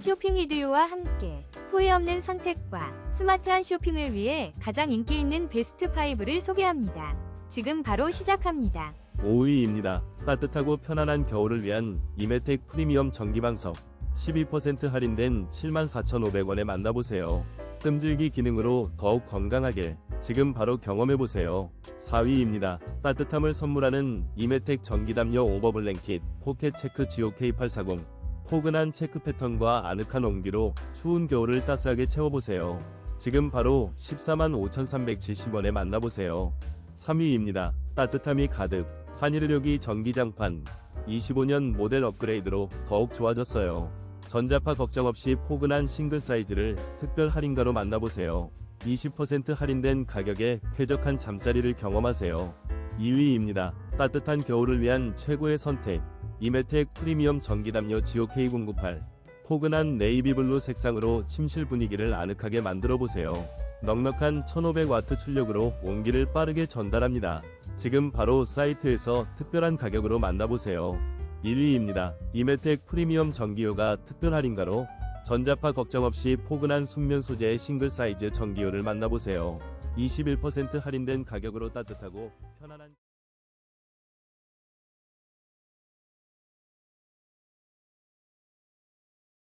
쇼핑 이디오와 함께 후회 없는 선택과 스마트한 쇼핑을 위해 가장 인기 있는 베스트 5를 소개합니다. 지금 바로 시작합니다. 5위입니다. 따뜻하고 편안한 겨울을 위한 이메텍 프리미엄 전기방석 12% 할인된 74,500원에 만나보세요. 뜸질기 기능으로 더욱 건강하게 지금 바로 경험해보세요. 4위입니다. 따뜻함을 선물하는 이메텍 전기담요 오버블랭킷 포켓 체크 GOK840 포근한 체크 패턴과 아늑한 온기로 추운 겨울을 따스하게 채워보세요. 지금 바로 145,370원에 만나보세요. 3위입니다. 따뜻함이 가득 한일의료기 전기장판 25년 모델 업그레이드로 더욱 좋아졌어요. 전자파 걱정 없이 포근한 싱글 사이즈를 특별 할인가로 만나보세요. 20% 할인된 가격에 쾌적한 잠자리를 경험하세요. 2위입니다. 따뜻한 겨울을 위한 최고의 선택 이메텍 프리미엄 전기담요 지오 K098 포근한 네이비블루 색상으로 침실 분위기를 아늑하게 만들어 보세요. 넉넉한 1500와트 출력으로 온기를 빠르게 전달합니다. 지금 바로 사이트에서 특별한 가격으로 만나보세요. 1위입니다. 이메텍 프리미엄 전기요가 특별 할인가로 전자파 걱정 없이 포근한 숙면 소재의 싱글 사이즈 전기요를 만나보세요. 21% 할인된 가격으로 따뜻하고 편안한